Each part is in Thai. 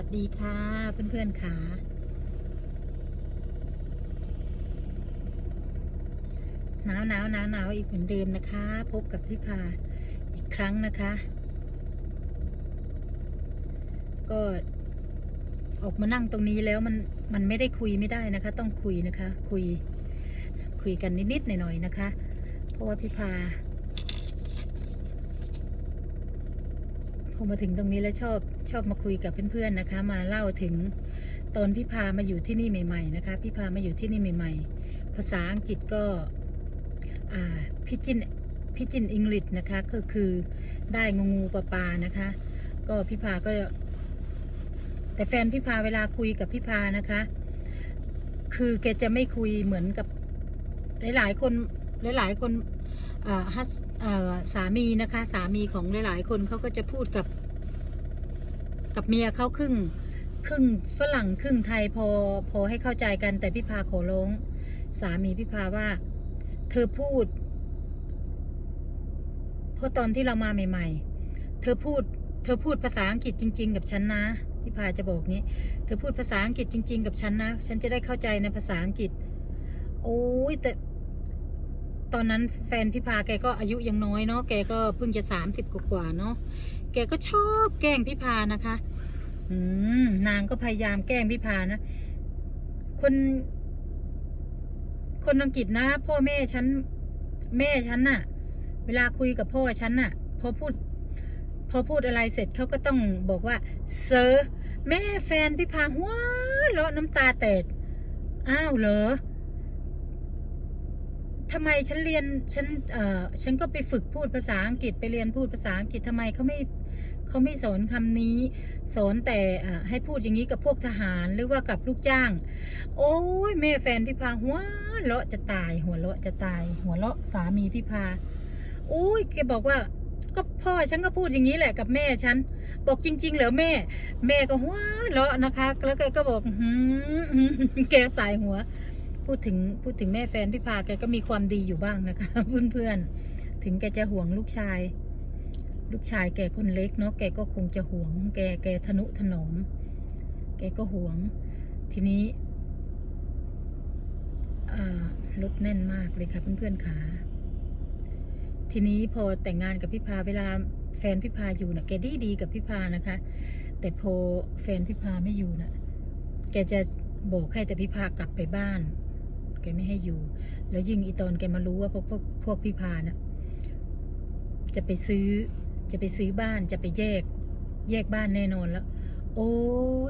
วัสดีค่ะ เพื่อนๆค่ะ หนาวหนาวหนาวหนาวอีกเหมือนเดิมนะคะ พบกับพี่พาอีกครั้งนะคะ ก็ออกมานั่งตรงนี้แล้วมันมันไม่ได้คุยไม่ได้นะคะ ต้องคุยนะคะ คุย คุยกันนิดๆหน่อยๆนะคะ เพราะว่าพี่พา พอ มาถึงตรงนี้แล้วชอบชอบมาคุยกับเพื่อนๆนะคะ มาเล่าถึงตอนพี่พามาอยู่ที่นี่ใหม่ ๆ นะคะ พี่พามาอยู่ที่นี่ใหม่ ๆ ภาษาอังกฤษก็อ่จินพิจินอังกฤษนะคะก็คือได้งูงูปลาปลานะคะ ก็พี่พาก็ แต่แฟนพี่พาเวลาคุยกับพี่พานะคะ คือแกจะไม่คุยเหมือนกับหลายๆคนหลายๆคนอ่าฮัสอ่า สามีนะคะ สามีของหลาย ๆ คนเขาก็จะพูดกับ กับเมียเขาครึ่ง ครึ่งฝรั่งครึ่งไทยพอพอให้เข้าใจกันแต่พี่พาขอร้องสามีพี่พาว่า เธอพูดเพราะตอนที่เรามาใหม่ ๆ เธอพูด เธอพูดภาษาอังกฤษจริง ๆ กับฉันนะพี่พาจะบอกงี้ เธอพูดภาษาอังกฤษจริง ๆ กับฉันนะ ฉันจะได้เข้าใจในภาษาอังกฤษ โอ้ยแต่ ตอนนั้นแฟนพี่พาแกก็อายุยังน้อยเนาะแกก็เพิ่งจะสามสิบกว่าเนาะแกก็ชอบแกล้งพี่พานะคะ อืมนางก็พยายามแกล้งพี่พานะ คน คนอังกฤษนะ พ่อแม่ฉันแม่ฉันน่ะ เวลาคุยกับพ่อฉันน่ะ พอพูด พอพูดอะไรเสร็จเขาก็ต้องบอกว่าเซอร์แม่แฟนพี่พาหัวเราะน้ำตาแตกอ้าวเหรอ ทำไมฉันเรียนฉันเอ่อฉันก็ไปฝึกพูดภาษาอังกฤษไปเรียนพูดภาษาอังกฤษทำไมเขาไม่เขาไม่สอนคำนี้ สอนแต่ให้พูดอย่างนี้กับพวกทหารหรือว่ากับลูกจ้าง โอ้ยแม่แฟนพี่พาหัวเราะจะตาย หัวเราะจะตาย หัวเราะสามีพี่พาโอ้ยแกบอกว่าก็พ่อฉันก็พูดอย่างนี้แหละกับแม่ฉัน บอกจริง ๆ เหรอแม่ แม่ก็หัวเราะนะคะ แล้วแกก็บอกหืมแกสายหัว พูดถึงพูดถึงแม่แฟนพี่พาแกก็มีความดีอยู่บ้างนะคะเพื่อนๆถึงแกจะห่วงลูกชาย ลูกชายแกคนเล็กเนาะแกก็คงจะห่วง แกแกทนุถนอมแกก็ห่วง ทีนี้รถแน่นมากเลยค่ะเพื่อนๆขาทีนี้พอแต่งงานกับพี่พาเวลาแฟนพี่พาอยู่นะแกดีดีกับพี่พานะคะ แต่พอแฟนพี่พาไม่อยู่นะแกจะบอกให้แต่พี่พากลับไปบ้าน แกไม่ให้อยู่ แล้วยิ่งอีตอนแกมารู้ว่าพวกพวกพวกพี่พานะจะไปซื้อ จะไปซื้อบ้านจะไปแยก แยกบ้านแน่นอนแล้ว โอ้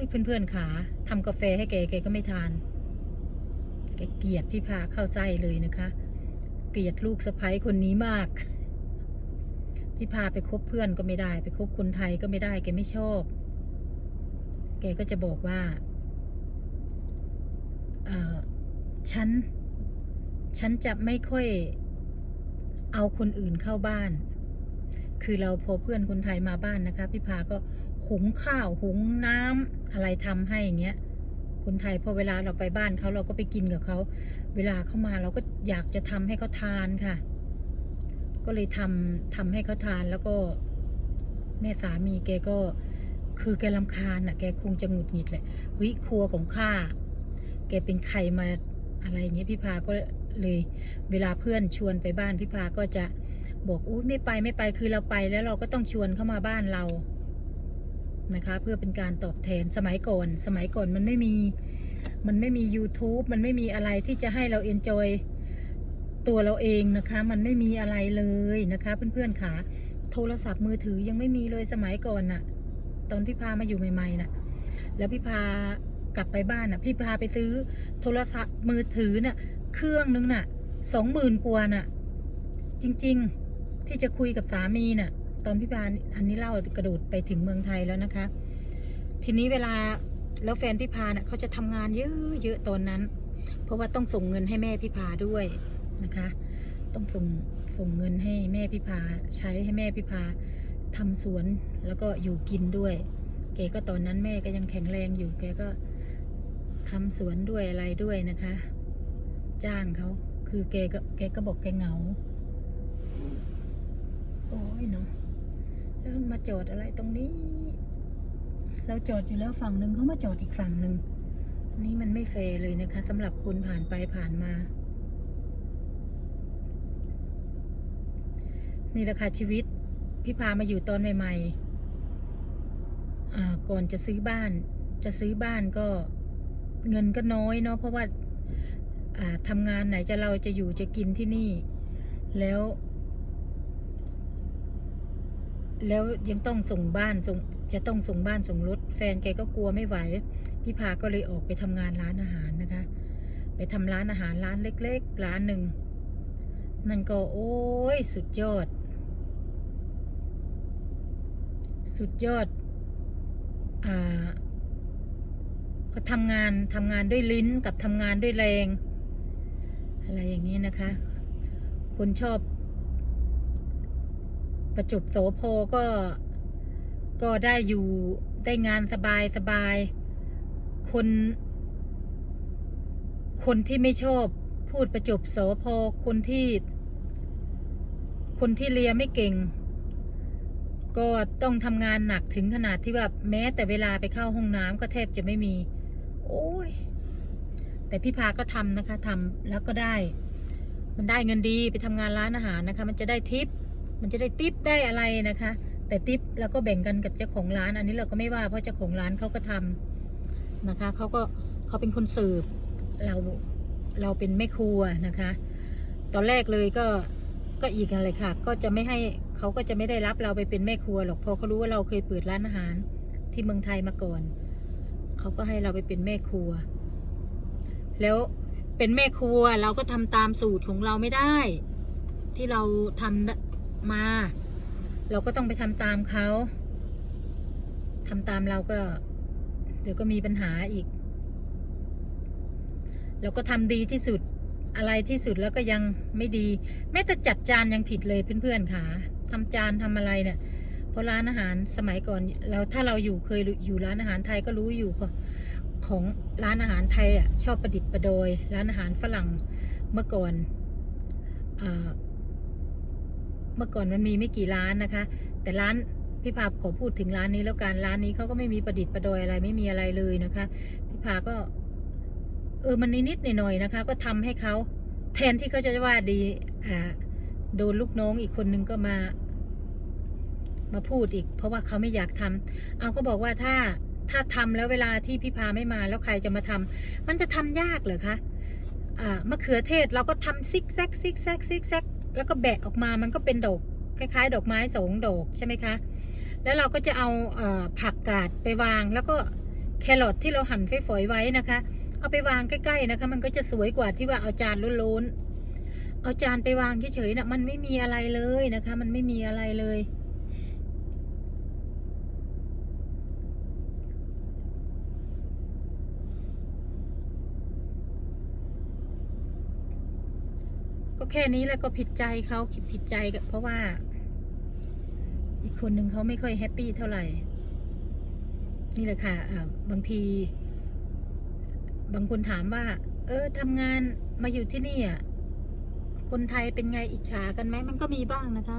ยเพื่อนๆขาทำกาแฟให้แกแกก็ไม่ทาน แกเกลียดพี่พาเข้าไส้เลยนะคะ เกลียดลูกสะใภ้คนนี้มากพี่พาไปคบเพื่อนก็ไม่ได้ ไปคบคนไทยก็ไม่ได้ แกไม่ชอบ แกก็จะบอกว่า เอ่อ ฉัน ฉันจะไม่ค่อยเอาคนอื่นเข้าบ้าน คือเราพอเพื่อนคนไทยมาบ้านนะคะ พี่พาก็หุงข้าวหุงน้ำอะไรทำให้อย่างเงี้ย คนไทยพอเวลาเราไปบ้านเขาเราก็ไปกินกับเขา เวลาเข้ามาเราก็อยากจะทำให้เขาทานค่ะ ก็เลยทำทำให้เขาทานแล้วก็แม่สามีแกก็คือแกลำคาญอะ แกคงจะหงุดหงิดแหละเฮ้ยครัวของข้า แกเป็นใครมา อะไรเงี้ยพี่พาก็เลยเวลาเพื่อนชวนไปบ้านพี่พาก็จะบอกอุ้ไม่ไปไม่ไปคือเราไปแล้วเราก็ต้องชวนเข้ามาบ้านเรานะคะ เพื่อเป็นการตอบแทนสมัยก่อน สมัยก่อนมันไม่มีมันไม่มี YouTube มันไม่มีอะไรที่จะให้เราเอนจอยตัวเราเองนะคะ มันไม่มีอะไรเลยนะคะ เพื่อนๆค่ะโทรศัพท์มือถือยังไม่มีเลยสมัยก่อนน่ะ ตอนพี่พามาอยู่ใหม่ๆน่ะ แล้วพี่พา กลับไปบ้านน่ะ พี่พาไปซื้อ โทรศัพท์มือถือน่ะ เครื่องนึงน่ะสองหมื่นกว่าน่ะ จริง ๆ ที่จะคุยกับสามีน่ะ ตอนพี่พาอันนี้เล่ากระโดดไปถึงเมืองไทยแล้วนะคะ ทีนี้เวลาแล้วแฟนพี่พาน่ะเขาจะทำงานเยอะๆตอนนั้น เพราะว่าต้องส่งเงินให้แม่พี่พาด้วยนะคะ ต้องส่งส่งเงินให้แม่พี่พาใช้ให้แม่พี่พาทำสวนแล้วก็อยู่กินด้วยแกก็ตอนนั้นแม่ก็ยังแข็งแรงอยู่แกก็ ทำสวนด้วยอะไรด้วยนะคะ จ้างเขาคือแกก็แกก็บอกแกเหงา โอ้ยเนาะแล้วมาจอดอะไรตรงนี้ เราจอดอยู่แล้วฝั่งหนึ่งเขามาจอดอีกฝั่งหนึ่งนนี้มันไม่เฟรเลยนะคะสำหรับคนผ่านไปผ่านมา นี่แหละค่ะชีวิต พี่พามาอยู่ตอนใหม่ๆอ่าก่อนจะซื้อบ้าน จะซื้อบ้านก็ เงินก็น้อยเนาะเพราะว่าอ่าทำงานไหนจะเราจะอยู่จะกินที่นี่ แล้ว แล้วยังต้องส่งบ้านส่งจะต้องส่งบ้านส่งรถ แฟนแกก็กลัวไม่ไหว พี่พาก็เลยออกไปทำงานร้านอาหารนะคะ ไปทำร้านอาหารร้านเล็ก ๆ ร้านหนึ่งนั่นก็โอ้ยสุดยอด สุดยอด อ่า ก็ทำงานทำงานด้วยลิ้นกับทำงานด้วยแรง อะไรอย่างนี้นะคะ คนชอบ ประจบโสโพก็ ก็ได้อยู่ได้งานสบายสบาย คน คนที่ไม่ชอบพูดประจบโสโพคนที่ คนที่เรียไม่เก่ง ก็ต้องทำงานหนักถึงขนาดที่ว่าแม้แต่เวลาไปเข้าห้องน้ำก็แทบจะไม่มี โอ้ย แต่พี่พาก็ทำนะคะทำแล้วก็ได้ มันได้เงินดีไปทำงานร้านอาหารนะคะ มันจะได้ทิป มันจะได้ทิปได้อะไรนะคะ แต่ทิปเราก็แบ่งกันกับเจ้าของร้าน อันนี้เราก็ไม่ว่าเพราะเจ้าของร้านเขาก็ทำนะคะเขาก็เขาเป็นคนสืบเราเราเป็นแม่ครัวนะคะ ตอนแรกเลยก็ก็อีกอะไรค่ะ ก็จะไม่ให้เขาก็จะไม่ได้รับเราไปเป็นแม่ครัวหรอกเพราะเขารู้ว่าเราเคยเปิดร้านอาหารที่เมืองไทยมาก่อน เขาก็ให้เราไปเป็นแม่ครัว แล้วเป็นแม่ครัวเราก็ทำตามสูตรของเราไม่ได้ ที่เราทำมา เราก็ต้องไปทำตามเขาทำตามเราก็ เดี๋ยวก็มีปัญหาอีก เราก็ทำดีที่สุดอะไรที่สุดแล้วก็ยังไม่ดี แม้แต่จัดจานยังผิดเลยเพื่อนๆค่ะทำจานทำอะไรเนี่ย เพราะร้านอาหารสมัยก่อนเราถ้าเราอยู่เคยอยู่ร้านอาหารไทยก็รู้อยู่ของของร้านอาหารไทยอะชอบประดิษฐ์ประดอย ร้านอาหารฝรั่งเมื่อก่อนอเมื่อก่อนมันมีไม่กี่ร้านนะคะ แต่ร้านพี่พาขอพูดถึงร้านนี้แล้วกันร้านนี้เขาก็ไม่มีประดิษฐ์ประดอยอะไรไม่มีอะไรเลยนะคะพี่พาก็ เออมันนิดๆหน่อยๆนะคะ ก็ทำให้เขาแทนที่เขาจะว่าดีอ่าโดนลูกน้องอีกคนนึงก็มา มาพูดอีก เพราะว่าเขาไม่อยากทำเอาก็บอกว่าถ้าถ้าทำแล้วเวลาที่พี่พาไม่มาแล้วใครจะมาทำมันจะทำยากเหรอคะอ่ามะเขือเทศเราก็ทำซิกแซกซิกแซกซิกแซกแล้วก็แบะออกมามันก็เป็นดอกคล้ายๆ ดอกไม้สองดอกใช่ไหมคะ แล้วเราก็จะเอาเอผักกาดไปวาง แล้วก็แครอทที่เราหั่นฝอยๆไว้นะคะ เอาไปวางใกล้ๆนะคะ มันก็จะสวยกว่าที่ว่าเอาจานล้นๆเอาจานไปวางเฉยๆนะมันไม่มีอะไรเลยนะคะ มันไม่มีอะไรเลย ก็แค่นี้แล้วก็ผิดใจเขาผิดใจกับเพราะว่า อีกคนหนึ่งเขาไม่ค่อยแฮปปี้เท่าไหร่ นี่แหละค่ะบางที บางคนถามว่า เออทำงานมาอยู่ที่นี่อะคนไทยเป็นไงอิจฉากันไหมมันก็มีบ้างนะคะ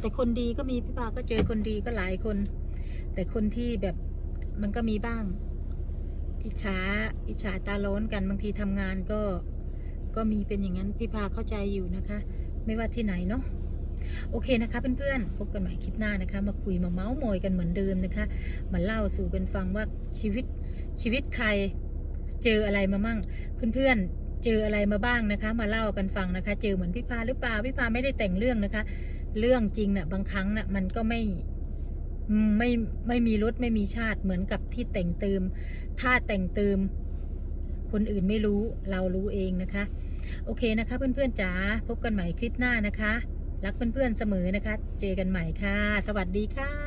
แต่คนดีก็มีพี่ปาก็เจอคนดีก็หลายคน แต่คนที่แบบมันก็มีบ้าง อิจฉาอิจฉาตาล้นกันบางทีทำงานก็ ก็มีเป็นอย่างนั้นพี่พาเข้าใจอยู่นะคะ ไม่ว่าที่ไหนเนาะโอเคนะคะเพื่อนๆพบกันใหม่คลิปหน้านะคะ มาคุยมาเมาส์มอยกันเหมือนเดิมนะคะมาเล่าสู่กันฟังว่าชีวิตชีวิตใครเจออะไรมามั่ง เพื่อนๆเจออะไรมาบ้างนะคะ มาเล่ากันฟังนะคะ เจอเหมือนพี่พาหรือเปล่าพี่พาไม่ได้แต่งเรื่องนะคะ เรื่องจริงนะ่ะบางครั้งน่ะมันก็ไม่ไม่ไม่มีรสไม่มีชาติเหมือนกับที่แต่งเติม ถ้าแต่งเติม คนอื่นไม่รู้เรารู้เองนะคะ โอเคนะคะเพื่อนๆจ๋าพบกันใหม่คลิปหน้านะคะ รักเพื่อนๆเสมอนะคะ เจอกันใหม่ค่ะ สวัสดีค่ะ